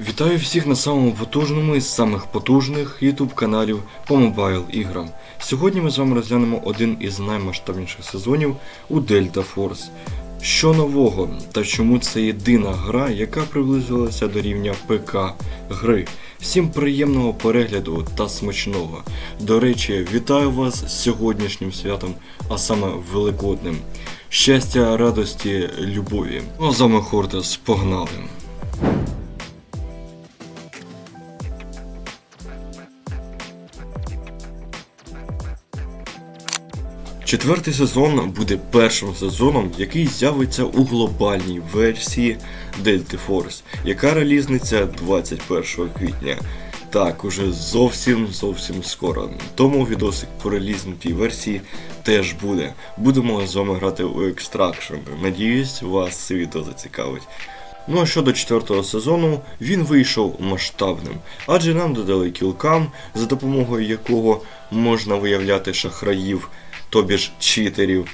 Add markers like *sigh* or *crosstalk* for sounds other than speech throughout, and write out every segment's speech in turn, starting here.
Вітаю всіх на самому потужному із самих потужних YouTube каналів по мобайл іграм. Сьогодні ми з вами розглянемо один із наймасштабніших сезонів у Delta Force. Що нового та чому це єдина гра, яка приблизилася до рівня ПК гри. Всім приємного перегляду та смачного. До речі, вітаю вас з сьогоднішнім святом, а саме Великодним. Щастя, радості, любові. Ну а з вами Хортес, погнали! Четвертий сезон буде першим сезоном, який з'явиться у глобальній версії Delta Force, яка релізниця 21 квітня. Так, уже зовсім зовсім скоро. Тому відосик по релізнутій версії теж буде. Будемо з вами грати у Extraction. Надіюсь, вас це відео зацікавить. Ну а щодо четвертого сезону, він вийшов масштабним, адже нам додали кілкам, за допомогою якого можна виявляти шахраїв, тобі ж читерів.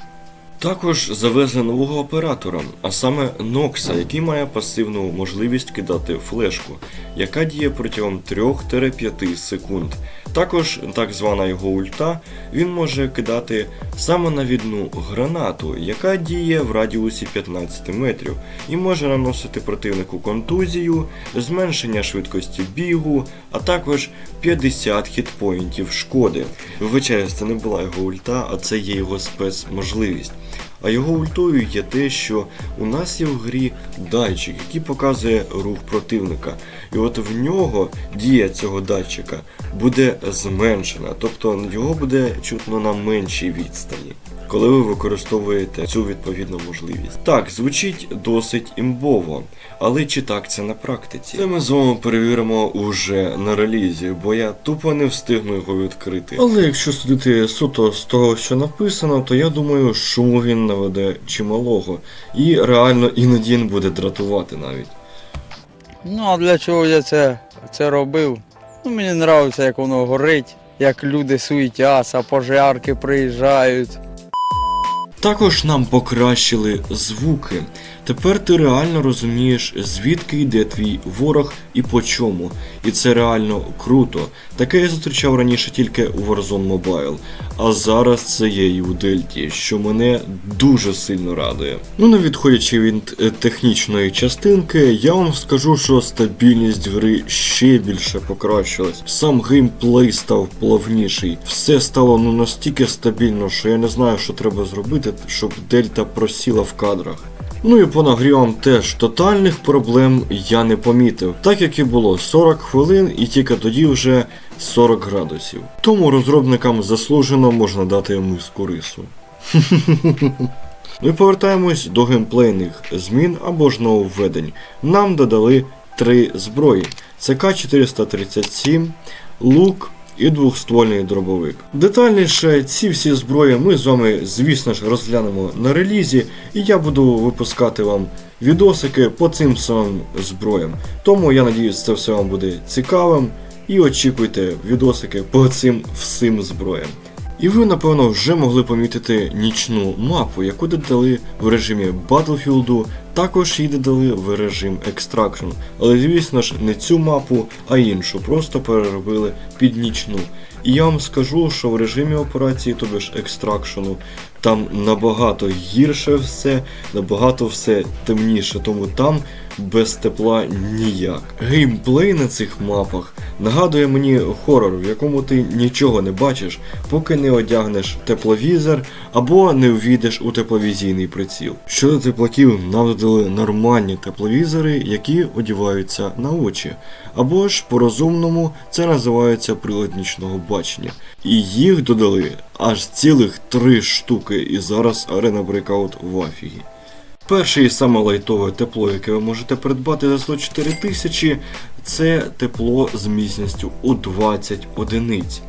Також завезли нового оператора, а саме Нокса, який має пасивну можливість кидати флешку, яка діє протягом 3-5 секунд. Також так звана його ульта, він може кидати самонавідну гранату, яка діє в радіусі 15 метрів, і може наносити противнику контузію, зменшення швидкості бігу, а також 50 хітпоінтів шкоди. Вибачаюсь, це не була його ульта, а це є його спецможливість. А його ультою є те, що у нас є в грі датчик, який показує рух противника. І от в нього дія цього датчика буде зменшена, тобто його буде чутно на меншій відстані. Коли ви використовуєте цю відповідну можливість. Так, звучить досить імбово, але чи так це на практиці? Це ми з вами перевіримо уже на релізі, бо я тупо не встигну його відкрити. Але якщо судити суто з того, що написано, то я думаю, шуму він наведе чималого. І реально іноді він буде дратувати навіть. Ну а для чого я це, це робив? Ну, мені подобається, як воно горить, як люди суетяться, пожарки приїжджають. Також нам покращили звуки. Тепер ти реально розумієш, звідки йде твій ворог і по чому. І це реально круто. Таке я зустрічав раніше тільки у Warzone Mobile, а зараз це є і у Дельті, що мене дуже сильно радує. Ну не відходячи від е, технічної частинки, я вам скажу, що стабільність гри ще більше покращилась. Сам геймплей став плавніший. Все стало ну настільки стабільно, що я не знаю, що треба зробити, щоб Дельта просіла в кадрах. Ну і по нагрівам теж тотальних проблем я не помітив, так як і було 40 хвилин і тільки тоді вже 40 градусів. Тому розробникам заслужено можна дати миску рису. *laughs* Ну і повертаємось до геймплейних змін або ж нововведень. Нам додали три зброї: це К-437, лук і двохствольний дробовик. Детальніше ці всі зброї ми з вами, звісно ж, розглянемо на релізі, і я буду випускати вам відосики по цим самим зброям. Тому я надіюсь, це все вам буде цікавим. І очікуйте відосики по цим всім зброям. І ви, напевно, вже могли помітити нічну мапу, яку додали в режимі Battlefield, також її додали в режим Extraction. Але звісно ж не цю мапу, а іншу, просто переробили під нічну. І я вам скажу, що в режимі операції, тобі ж екстракшену, там набагато гірше все, набагато все темніше, тому там без тепла ніяк. Геймплей на цих мапах нагадує мені хорор, в якому ти нічого не бачиш, поки не одягнеш тепловізор або не увійдеш у тепловізійний приціл. Щодо теплаків, нам нормальні тепловізори, які одіваються на очі. Або ж по-розумному це називається прилад нічного бачення. І їх додали аж цілих три штуки, і зараз Arena Breakout в афігі. Перше і саме лайтове тепло, яке ви можете придбати за 104 тисячі, це тепло з міцністю у 20 одиниць.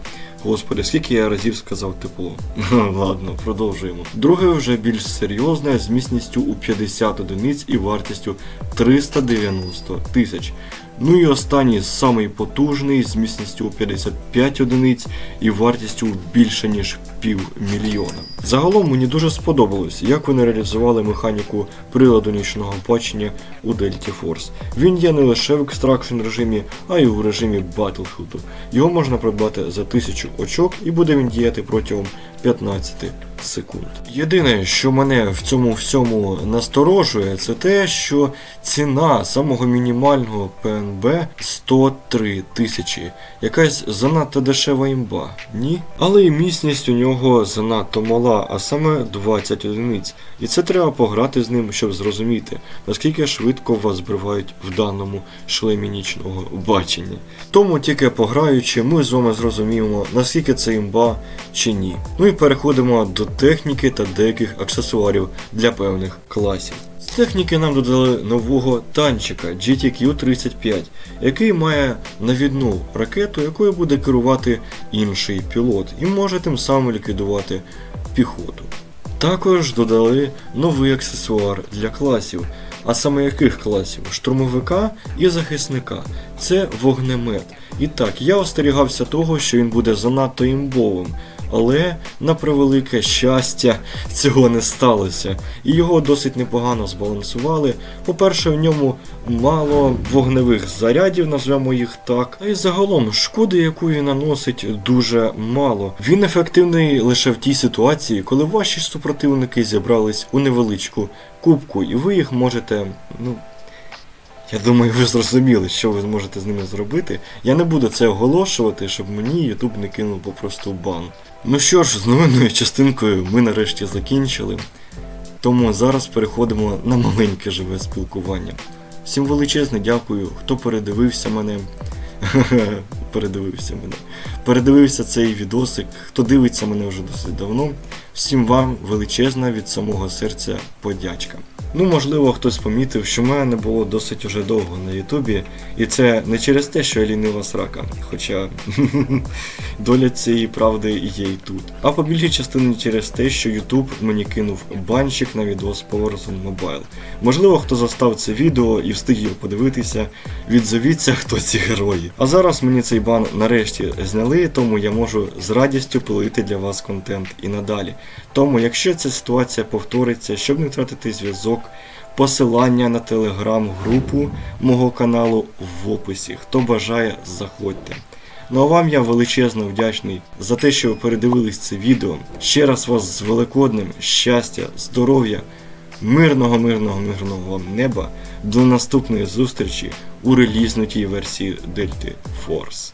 Господи, скільки я разів сказав тепло. *laughs* Ладно, продовжуємо. Друге вже більш серйозне з міцністю у 50 одиниць і вартістю 390 тисяч. Ну і останній самий потужний з міцністю у 55 одиниць і вартістю більше ніж півмільйона. Загалом мені дуже сподобалось, як вони реалізували механіку приладу нічного бачення у Delta Force. Він є не лише в екстракшн режимі, а й у режимі Battlefield. Його можна придбати за 1000 очок і буде він діяти протягом 15 секунд. Єдине, що мене в цьому всьому насторожує, це те, що ціна самого мінімального ПНБ 103 тисячі. Якась занадто дешева імба, ні? Але і міцність у нього занадто мала, а саме 20 одиниць. І це треба пограти з ним, щоб зрозуміти, наскільки швидко вас збривають в даному шлемі нічного бачення. Тому тільки пограючи, ми з вами зрозуміємо, наскільки це імба чи ні. Ну і переходимо до техніки та деяких аксесуарів для певних класів. З техніки нам додали нового танчика GTQ-35, який має навідну ракету, якою буде керувати інший пілот, і може тим самим ліквідувати піхоту. Також додали новий аксесуар для класів. А саме яких класів? Штурмовика і захисника. Це вогнемет. І так, я остерігався того, що він буде занадто імбовим, але на превелике щастя цього не сталося. І його досить непогано збалансували. По-перше, в ньому мало вогневих зарядів, назвемо їх так. А й загалом шкоди, яку він наносить, дуже мало. Він ефективний лише в тій ситуації, коли ваші супротивники зібрались у невеличку кубку, і ви їх можете, ну. Я думаю, ви зрозуміли, що ви зможете з ними зробити. Я не буду це оголошувати, щоб мені YouTube не кинув попросту бан. Ну що ж, з новинною частинкою ми нарешті закінчили. Тому зараз переходимо на маленьке живе спілкування. Всім величезне дякую, хто передивився мене. *laughs* передивився мене. Передивився цей відосик, хто дивиться мене вже досить давно. Всім вам величезна від самого серця подячка. Ну, можливо, хтось помітив, що мене не було досить уже довго на Ютубі, і це не через те, що я лінива срака, хоча *laughs* доля цієї правди є і тут. А по більшій частині через те, що Ютуб мені кинув банчик на відос по Warzone Mobile. Можливо, хто застав це відео і встиг його подивитися, відзовіться, хто ці герої. А зараз мені цей бан нарешті зняли, тому я можу з радістю пилити для вас контент і надалі. Тому, якщо ця ситуація повториться, щоб не втратити зв'язок, посилання на телеграм-групу мого каналу в описі. Хто бажає, заходьте. Ну а вам я величезно вдячний за те, що ви передивились це відео. Ще раз вас з великодним щастя, здоров'я, мирного, мирного, мирного вам неба. До наступної зустрічі у релізнутій версії Delta Force.